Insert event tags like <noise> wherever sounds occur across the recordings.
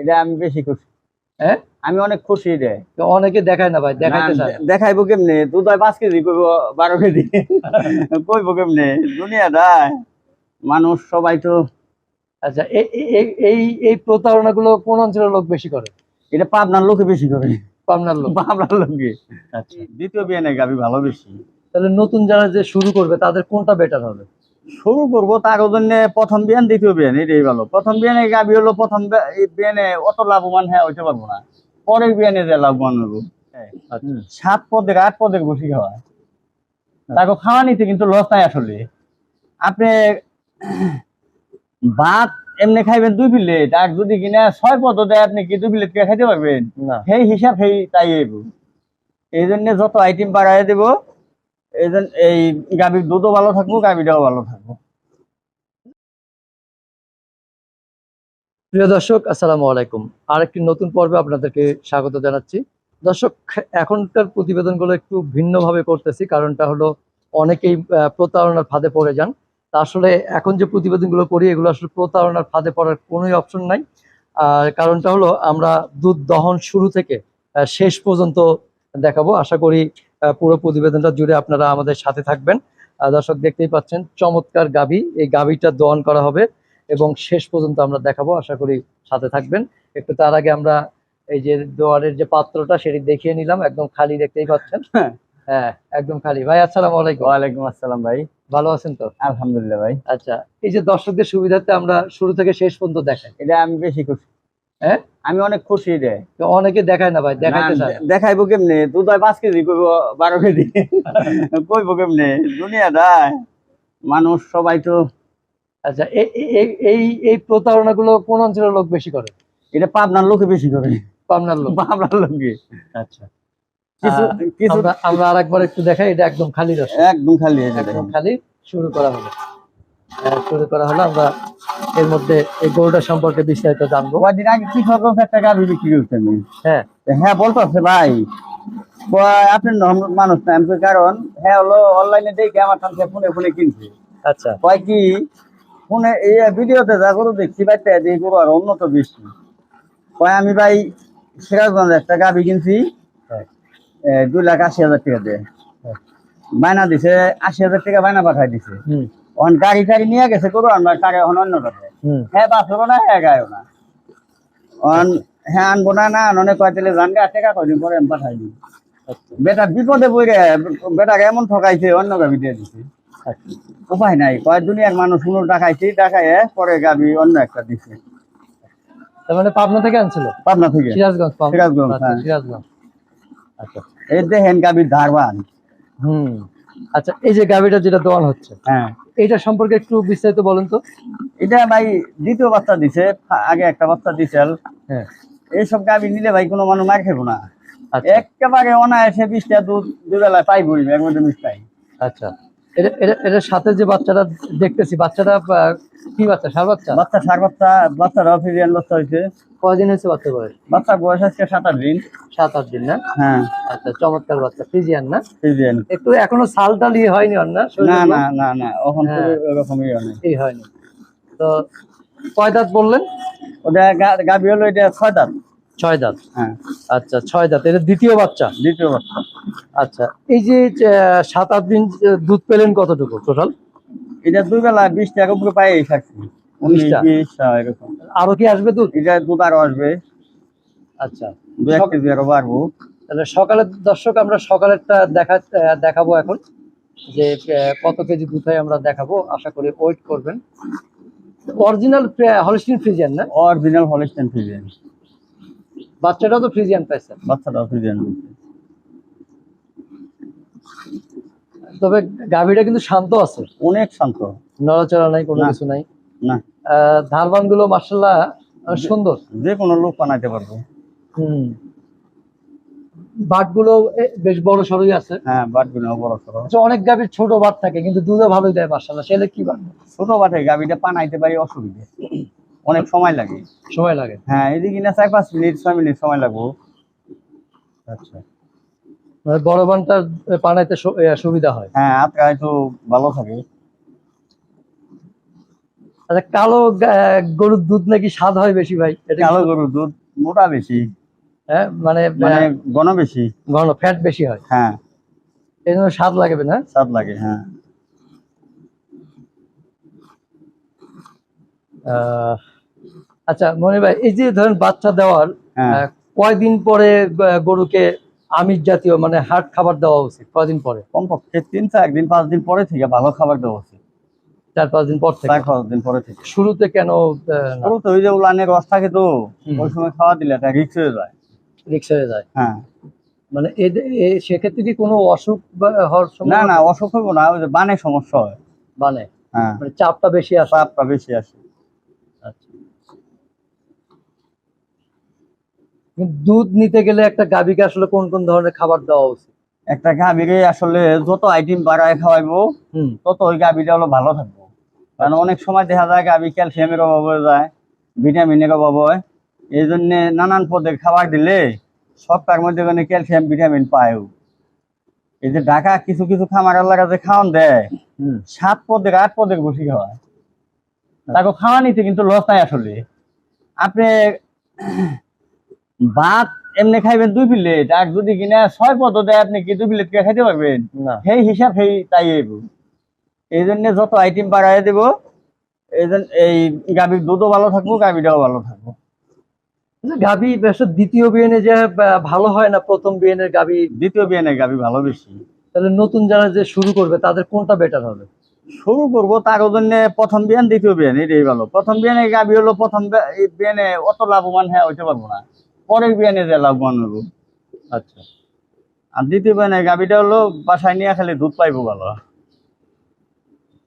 এটা আমি বেশি খুশি। হ্যাঁ? আমি অনেক খুশি রে। অনেকে দেখায় না ভাই দেখাইতে দেখাইবো কেমনে? দুধ হয় পাঁচ কেজি কইব বারো কেজি। <laughs> কইবো কেমনে? দুনিয়া দায় মানুষ সবাই তো আচ্ছা এই এই প্রতারণা গুলো কোন অঞ্চলের লোক বেশি করে? এটা পাবনার লোকে বেশি করে। পাবনার লোক। পাবনার লোকে আচ্ছা। দ্বিতীয় বিয়ে নেই গাবি ভালো বেশি তাহলে নতুন যারা যে শুরু করবে তাদের কোনটা বেটার হবে? শুরু করব তার জন্য প্রথম বিয়ান দ্বিতীয় বিয়ান এটাই ভালো। প্রথম বিয়ানে গাবি হলো প্রথম বিয়ানে অত লাভবান হ্যাঁ হইতে পারব না। পরের বিয়ানে যে লাভবান হব আচ্ছা। সাত পদের আট পদের বসি খাওয়া তাকে খাওয়া নিতে কিন্তু লস নাই আসলে। আপনি ভাত এমনি খাইবেন দুই প্লেট আর যদি কিনা ছয় পদ দেয় আপনি কি দুই প্লেট খাইতে পারবেন? সেই হিসাব সেই তাই এই জন্য যত আইটেম বাড়াই দেব এই গাভীর দুধও ভালো থাকব, গাভীটাও ভালো থাকব। প্রিয় দর্শক, আসসালামু আলাইকুম। আরেকটি নতুন পর্বে আপনাদেরকে স্বাগত জানাচ্ছি। দর্শক, এখনকার প্রতিবেদনগুলো একটু ভিন্নভাবে করতেছি, কারণটা হলো অনেকেই প্রতারণার ফাঁদে পড়ে যান। তা আসলে এখন যে প্রতিবেদনগুলো করি, এগুলো আসলে প্রতারণার ফাঁদে পড়ার কোনোই অপশন নাই। আর কারণটা হলো আমরা দুধ দহন শুরু থেকে শেষ পর্যন্ত দেখাবো। আশা করি পুরো প্রতিবেদনটা জুড়ে আপনারা আমাদের সাথে থাকবেন। দর্শক দেখতেই পাচ্ছেন চমৎকার গাবি। এই গাভীটা দহন করা হবে এবং শেষ পর্যন্ত আমরা দেখাবো। আশা করি সাথে থাকবেন। একটু তার আগে আমরা এই যে দোয়ারের যে পাত্রটা সেটি দেখিয়ে নিলাম। একদম খালি দেখতেই পাচ্ছেন। হ্যাঁ। হ্যাঁ একদম খালি। ভাই আসসালামু আলাইকুম। ওয়ালাইকুম আসসালাম ভাই। ভালো আছেন তো? আলহামদুলিল্লাহ ভাই। আচ্ছা এই যে দর্শকদের সুবিধার্থে আমরা শুরু থেকে শেষ পর্যন্ত দেখাই। এটা আমি বেশি খুশি হ্যাঁ? আমি অনেক খুশি রে। অনেকে দেখায় না ভাই দেখাইতে দেখাইবো কেমনে? দুধ হয় পাঁচ কেজি কইব বারো কেজি। <laughs> কইবো কেমনে? দুনিয়া দায় মানুষ সবাই তো আচ্ছা এই এই প্রতারণা গুলো কোন অঞ্চলের লোক বেশি করে? এটা পাবনার লোকে বেশি করে। পাবনার লোক? পাবনার লোকে আচ্ছা। কিছু আমরা আরেকবার একটু দেখাই এটা একদম খালি একদম খালি একদম খালি শুরু করা হলো শুরু করা হলো। আমরা এর মধ্যে এই গরুটা সম্পর্কে বিস্তারিত জানব। কয়দিন আগে কি খবর? একটা গাভি বিক্রি আমি হ্যাঁ। হ্যাঁ বলতেছে ভাই। আপনি মানুষ না আমি কারণ হ্যাঁ হলো অনলাইনে দেখে আমার ফোনে ফোনে কিনছে। আচ্ছা। কয় কি ফোনে এই ভিডিওতে যা গরু দেখছি ভাই এই গরু আর উন্নত বেশি কয় আমি ভাই সিরাজগঞ্জ একটা গাভি কিনছি হ্যাঁ। দুই লাখ আশি হাজার টাকা দিয়ে। হ্যাঁ। বায়না দিছে আশি হাজার টাকা বায়না পাঠাই দিছে। হুম। অন গাড়ি টাড়ি নিয়ে গেছে গরু আমরা টাকা এখন অন্য হুম। হ্যাঁ বাঁচবো না হ্যাঁ গায়ও না। অন হ্যাঁ আনব না না অনেক কয় তাহলে জান গা টাকা কয়দিন পরে আমি পাঠাই দিই। আচ্ছা। বেটা বিপদে পড়ে বেটাকে এমন ঠকাইছে অন্য গাবি দিয়ে দিছে। আচ্ছা। উপায় নাই কয় দুনিয়ার মানুষ শুনো টাকাইছি টাকায় পরে গাবি অন্য একটা দিছে। তার মানে পাবনা থেকে আনছিল? পাবনা থেকে। সিরাজগঞ্জ। সিরাজগঞ্জ, আচ্ছা, হ্যাঁ। সিরাজগঞ্জ। আচ্ছা। এই দেখেন গাবির ধারবান। হুম। আচ্ছা এই যে গাভিটা যেটা দেওয়া হচ্ছে হ্যাঁ। এটা সম্পর্কে একটু বিস্তারিত বলেন তো। এটা ভাই দ্বিতীয় বাচ্চা দিছে আগে একটা বাচ্চা দিছে। হ্যাঁ। এইসব গাবি নিলে ভাই কোনো মানুষ মার খেবো না। আচ্ছা। একেবারে অনায়াসে বিশটা দুধ দুবেলা পাই এক একবার মিষ্টাই। আচ্ছা। এটা এটা এটার সাথে যে বাচ্চাটা দেখতেছি বাচ্চাটা কি বাচ্চা? সার বাচ্চা? বাচ্চা সার বাচ্চা বাচ্চারাও ফিরিয়ান বাচ্চা হয়েছে। কয়দিন হয়েছে বাচ্চা বয়স? বাচ্চার বয়স আজকে সাত আট দিন। সাত আট দিন না? হ্যাঁ। আচ্ছা চমৎকার বাচ্চা ফিজিয়ান না? ফিরিয়ান একটু এখনও সাল টাল ইয়ে হয়নি না? না না না না এখন তো হ্যাঁ। এরকমই এই হয়নি। তো কয় দাঁত বললেন? ওটা গাবি হলো এটা ছয় দাঁত। ছয় দাঁত? হ্যাঁ। আচ্ছা ছয় দাঁত। এটা দ্বিতীয় বাচ্চা? দ্বিতীয় বাচ্চা। আচ্ছা এই যে সাত আট দিন দুধ পেলেন কতটুকু টোটাল এটা দুই বেলা বিশ টাকা উপরে পাই থাকছি বিশটা? হ্যাঁ, এরকম। আরও কি আসবে দুধ? এটা দুধ আরও আসবে। আচ্ছা। দু এক কেজি আরও বাড়বো। তাহলে সকালের দর্শক আমরা সকালেরটা দেখা দেখাবো এখন। যে কত কেজি দুধ হয় আমরা দেখাবো। আশা করি ওয়েট করবেন। অরিজিনাল হলিস্টিন ফ্রিজিয়ান না? অরিজিনাল হলিস্টেন ফিরিয়ান বাচ্চাটাও তো ফ্রিজিয়ান পাইছে। বাচ্চাটাও ফিরিয়ান তবে গাভীটা কিন্তু শান্ত আছে। অনেক শান্ত। নড়াচড়া নাই কোনো কিছু নাই। না। ধারবানগুলো মার্শাল্লাহ সুন্দর। যে কোনো লোক বানাইতে পারব। হুম। বাটগুলো বেশ বড় সরই আছে। হ্যাঁ বাটগুলো বড় সড়ো আচ্ছা অনেক গাভীর ছোট বাট থাকে কিন্তু দুধও ভালোই দেয় মার্শাল্লাহ সেলে কি বাট ছোট বাটে গাবিটা পানাইতে পারি অসুবিধে। অনেক সময় লাগে। সময় লাগে। হ্যাঁ এদিকে না চার পাঁচ মিনিট ছয় মিনিট সময় লাগবো। আচ্ছা। মানে বড় বানটা পানাইতে সুবিধা হয়। হ্যাঁ একটু ভালো থাকে। আচ্ছা কালো গরুর দুধ নাকি স্বাদ হয় বেশি ভাই? এটা কালো গরুর দুধ মোটা বেশি। হ্যাঁ মানে মানে ঘন বেশি। ঘন ফ্যাট বেশি হয়। হ্যাঁ। এই জন্য স্বাদ লাগবে না? স্বাদ লাগে হ্যাঁ। আহ, আচ্ছা মনে ভাই এই যে ধরেন বাচ্চা দেওয়ার হ্যাঁ। কয়দিন পরে গরুকে আমিষ জাতীয় মানে হাট খাবার দেওয়া উচিত? কয়দিন পরে? কমপক্ষে তিন চার দিন পাঁচ দিন পরে থেকে ভালো খাবার দেওয়া উচিত। চার পাঁচ দিন পর থেকে? পাঁচ দিন পরে থেকে। শুরুতে কেন শুরু তো ওই যে উলানের রস থাকে তো ওই সময় খাওয়া দিলে রিক্স হয়ে যায়। রিক্সা হয়ে যায়? হ্যাঁ। মানে সেক্ষেত্রে কি কোনো অসুখ হওয়ার না না অসুখ হইব না ওই যে বানে সমস্যা হয়। হ্যাঁ। মানে চাপটা বেশি আসে? চাপটা বেশি আসে আচ্ছা কিন্তু দুধ নিতে গেলে একটা গাভীকে আসলে কোন কোন ধরনের খাবার দেওয়া উচিত? একটা গাভীরে আসলে যত আইটেম বাড়ায় খাওয়াইবো তত ওই গাভীটা হলো ভালো থাকব। কারণ অনেক সময় দেখা যায় গাভী ক্যালসিয়ামের অভাব হয়ে যায় ভিটামিনের অভাব হয়। এই জন্য নানান পদের খাবার দিলে সব তার মধ্যে মানে ক্যালসিয়াম ভিটামিন পায়ও এই যে ঢাকা কিছু কিছু খামার এলাকা যে খাওয়ান দেয় সাত পদের আট পদের বসি খাওয়ায়। তাকে খাওয়া নিতে কিন্তু লস নাই আসলে। আপনি ভাত এমনি খাইবেন দুই প্লেট আর যদি কিনা ছয় পদ দেয় আপনি কি দুই প্লেট কে খাইতে পারবেন? সেই হিসাব সেই তাই হইব। এই জন্য যত আইটেম বাড়াই দেব এই এই গাভীর দুধও ভালো থাকব গাভীটাও ভালো থাকব। গাভী বেশ দ্বিতীয় বিয়েনে যে ভালো হয় না প্রথম বিয়েনের গাভী? দ্বিতীয় বিয়ানে গাভী ভালো বেশি। তাহলে নতুন যারা যে শুরু করবে তাদের কোনটা বেটার হবে? শুরু করব তার জন্য প্রথম বিয়ান দ্বিতীয় বিয়ান এটাই ভালো। প্রথম বিয়ানে গাভী হলো প্রথম বিয়ানে অত লাভবান হ্যাঁ হইতে পারব না। পরের বিয়ানে যে লাভবান হব আচ্ছা। আর দ্বিতীয় বিয়ানে গাভীটা হলো বাসায় নিয়ে খালি দুধ পাইবো ভালো।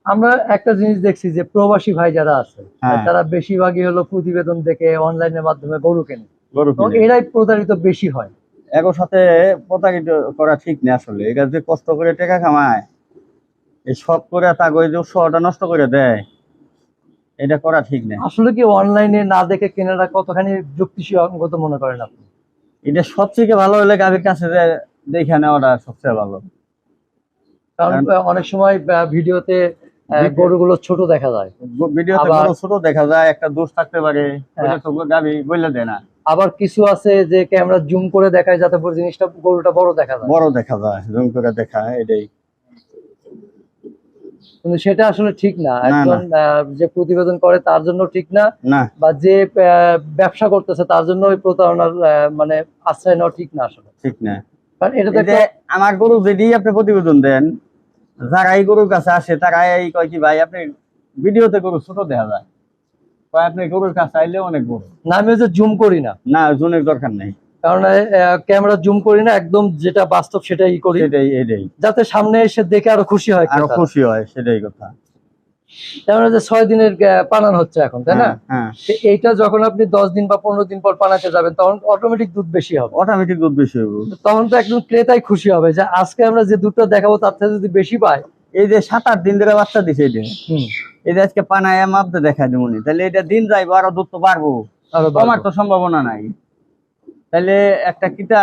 আমরা একটা জিনিস দেখছি যে প্রবাসী ভাই যারা আছে হ্যাঁ। তারা বেশিরভাগই হলো প্রতিবেদন দেখে অনলাইনের মাধ্যমে গরু কেনে। গরু এরাই প্রতারিত বেশি হয়। এগোর সাথে প্রতারিত করা ঠিক না আসলে। এটা যে কষ্ট করে টাকা কামায় এই সব করে তাকে যে উৎসাহটা নষ্ট করে দেয়। এটা করা ঠিক না আসলে কি অনলাইনে না দেখে কেনাটা কতখানি যুক্তিসঙ্গত মনে করেন আপনি? এটা সবথেকে ভালো হলে গাভীর কাছে দেখে নেওয়াটা সবচেয়ে ভালো। কারণ অনেক সময় ভিডিওতে গরুগুলো ছোট দেখা যায়। ভিডিওতে বড় ছোট দেখা যায় একটা দোষ থাকতে পারে হ্যাঁ। গাভী বললে দেয় না। আবার কিছু আছে যে ক্যামেরা জুম করে দেখায় যাতে জিনিসটা গরুটা বড় দেখা যায়। বড় দেখা যায় জুম করে দেখা এটাই। কিন্তু সেটা আসলে ঠিক না। একজন যে প্রতিবেদন করে তার জন্য ঠিক না বা যে ব্যবসা করতেছে তার জন্য ওই প্রতারণার মানে আশ্রয় নেওয়া ঠিক না আসলে। ঠিক না। কারণ এটা তো আমার গরু যদি আপনি প্রতিবেদন দেন যারা এই গরুর কাছে আসে তারা এই কয় কি ভাই আপনি ভিডিওতে গরু ছোট দেখা যায়। আপনি গরুর কাছে আইলে অনেক বড় না আমি যে জুম করি না। না জুনের দরকার নেই। কারণ ক্যামেরা জুম করি না একদম যেটা বাস্তব সেটাই করি। সেটাই এটাই। যাতে সামনে এসে দেখে আরও খুশি হয় আরও খুশি হয় সেটাই কথা। যেমন যে ছয় দিনের পানান হচ্ছে এখন তাই না? হ্যাঁ, হ্যাঁ। এইটা যখন আপনি দশ দিন বা পনেরো দিন পর পানাতে যাবেন তখন অটোমেটিক দুধ বেশি হবে। অটোমেটিক দুধ বেশি হইব তখন তো একদম ক্রেতাই খুশি হবে যে আজকে আমরা যে দুধটা দেখাবো তার থেকে যদি বেশি পায়। এই যে সাত আট দিন ধরে বাচ্চা দিছে এটা এই যে আজকে পানায় মাপতে দেখা দিবনি তাহলে এটা দিন যাইবো আরও দুধ তো পারব আরও কমার তো সম্ভাবনা নাই। তাহলে একটা কিটা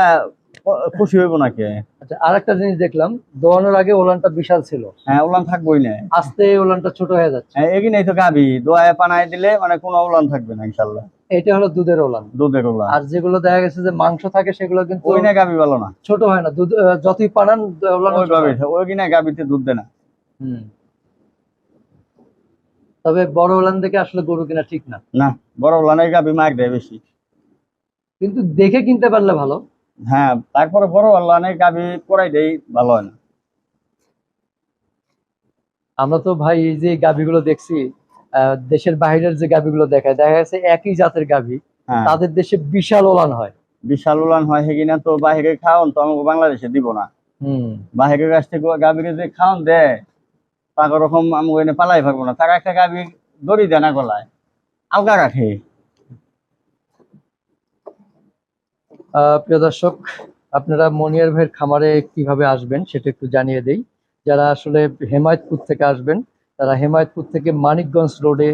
খুশি হইব নাকি? আচ্ছা আর একটা জিনিস দেখলাম দোয়ানোর আগে ওলানটা বিশাল ছিল। হ্যাঁ ওলান থাকবোই না। আস্তে ওলানটা ছোট হয়ে যাচ্ছে। হ্যাঁ এগিনেই তো গাবি দোয়ায় পানায় দিলে মানে কোনো ওলান থাকবে না ইনশাল্লাহ এটা হলো দুধের ওলান। দুধের ওলান। আর যেগুলো দেখা গেছে যে মাংস থাকে সেগুলো কিন্তু ওই না গাবি ভালো না। ছোট হয় না। দুধ যতই পানান ওলান ওই গাবি ওই কিনা গাবিতে দুধ দেয় না। তবে বড় ওলান দেখে আসলে গরু কিনা ঠিক না। না বড় উলানের গাবি মার দেয় বেশি। কিন্তু দেখে কিনতে পারলে ভালো। হ্যাঁ তারপরে বড় উলানের গাবি পরাই দেই ভালো হয় না। আমরা তো ভাই এই যে গাভিগুলো দেখছি দেশের বাইরের যে গাভিগুলো দেখায় দেখা গেছে একই জাতের গাভি হ্যাঁ। তাদের দেশে বিশাল ওলান হয়। বিশাল ওলান হয় সেকিনা তো বাহিরে খাওয়ান তো আমাকে বাংলাদেশে দিব না। হুম। বাহিরের কাছ থেকে গাভীকে যে খাওয়ান দেয় তাকে ওরকম আমি এনে পালাই পারব না। তারা একটা গাভী দড়ি দেয় না গলায় আলগা রাখে। প্রিয় দর্শক আপনারা মনিয়ার ভাইয়ের খামারে কীভাবে আসবেন সেটা একটু জানিয়ে দেই। যারা আসলে হেমায়তপুর থেকে আসবেন তারা হেমায়তপুর থেকে মানিকগঞ্জ রোডে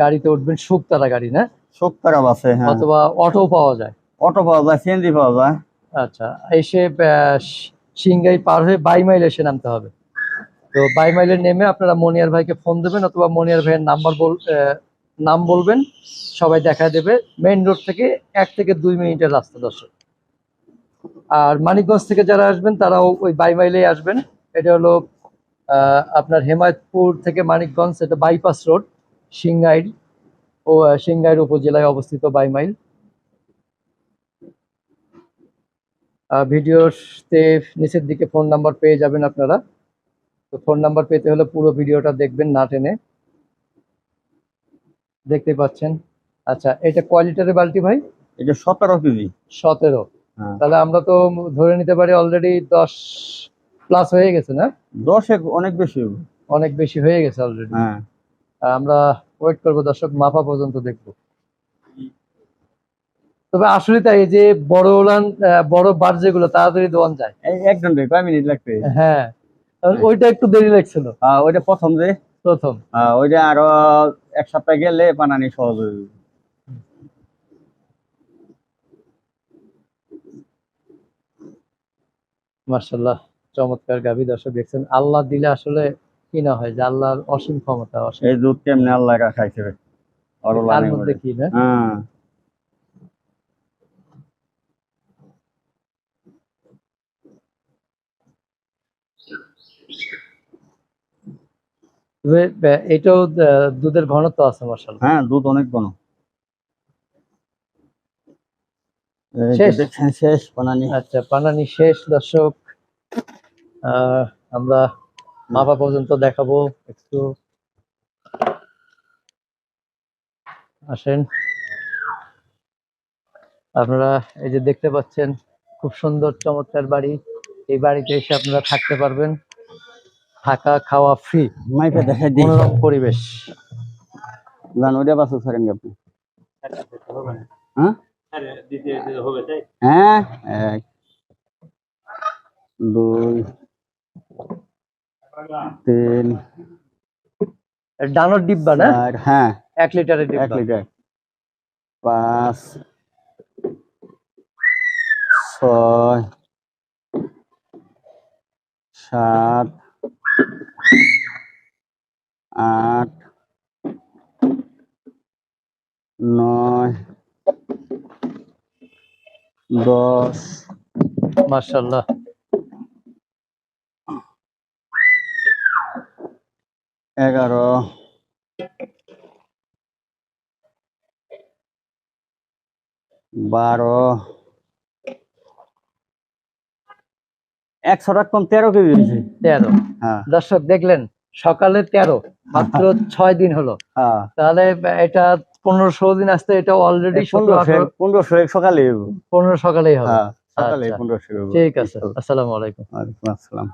গাড়িতে উঠবেন শুকতারা গাড়ি না? শোকতারা আছে হ্যাঁ। অথবা অটো পাওয়া যায়? অটো পাওয়া যায় সিএনজি পাওয়া যায়। আচ্ছা এসে সিংগাই পার হয়ে বাই মাইল এসে নামতে হবে। তো বাইমাইলে নেমে আপনারা মনিয়ার ভাইকে ফোন দেবেন অথবা মনিয়ার ভাইয়ের নাম্বার বল নাম বলবেন সবাই দেখা দেবে। মেইন রোড থেকে এক থেকে দুই মিনিটের রাস্তা দর্শক। আর মানিকগঞ্জ থেকে যারা আসবেন তারাও ওই বাই বাইমাইলেই আসবেন। এটা হলো আপনার হেমায়তপুর থেকে মানিকগঞ্জ এটা বাইপাস রোড সিংগাইর ও সিংগাইর উপজেলায় অবস্থিত বাইমাইল আহ, ভিডিওতে নিচের দিকে ফোন নাম্বার পেয়ে যাবেন আপনারা। তো ফোন নাম্বার পেতে হলে পুরো ভিডিওটা দেখবেন না টেনে। দেখতে পাচ্ছেন। আচ্ছা এটা কয় লিটারের বালতি ভাই? এটা সতেরো কেজি। সতেরো। হ্যাঁ। তাহলে আমরা তো ধরে নিতে পারি অলরেডি দশ প্লাস হয়ে গেছে না? দশে অনেক বেশি অনেক বেশি হয়ে গেছে অলরেডি হ্যাঁ। আমরা ওয়েট করব দর্শক মাপা পর্যন্ত দেখব। তবে আসলে তাই যে বড় আহ, বড় বার যেগুলো তাড়াতাড়ি দোয়ান যায়। এই এক ঘণ্টা কয় মিনিট লাগবে? হ্যাঁ। ওইটা একটু দেরি লাগছিল। ওইটা প্রথম যে? প্রথম। ওইটা আরও এক সপ্তাহে গেলে বানানি সহজ হয়ে যাবে। মার্শাল্লাহ চমৎকার গাভী দর্শক দেখছেন। আল্লাহ দিলে আসলে কি না হয় যে আল্লাহর অসীম ক্ষমতা অসীম এই দুধ কেমনে আল্লাহ রাখাইছে আর মধ্যে কি না? হ্যাঁ। এটাও দুধের ঘনত্ব আছে মার্শাল্লাহ হ্যাঁ দুধ অনেক ঘন। শেষ? বানানি আচ্ছা পানানি শেষ দর্শক। আমরা মাপা পর্যন্ত দেখাবো একটু। আসেন। আপনারা এই যে দেখতে পাচ্ছেন খুব সুন্দর চমৎকার বাড়ি। এই বাড়িতে এসে আপনারা থাকতে পারবেন। থাকা খাওয়া ফ্রি দেখাই দিই। মনোরম পরিবেশ। জান ওইটা বাসু ছাড়েন আপনি। হ্যাঁ? হ্যাঁ? এক দুই তিন ডানোর ডিব্বা না? চার হ্যাঁ। এক লিটারের এক লিটার। পাঁচ ছয় সাত আট নয় দশ। মার্শাল্লাহ এগারো। বারো। একশো টাকা কম তেরো কেজি তেরো। হ্যাঁ। দর্শক দেখলেন সকালে তেরো মাত্র <laughs> ছয় দিন হলো। হ্যাঁ। তাহলে এটা পনেরো ষোলো দিন আসতে এটা অলরেডি পনেরোশো সকালে পনেরো সকালেই হবে। হ্যাঁ আচ্ছা। ঠিক আছে। আসসালামু আলাইকুম। আসসালাম।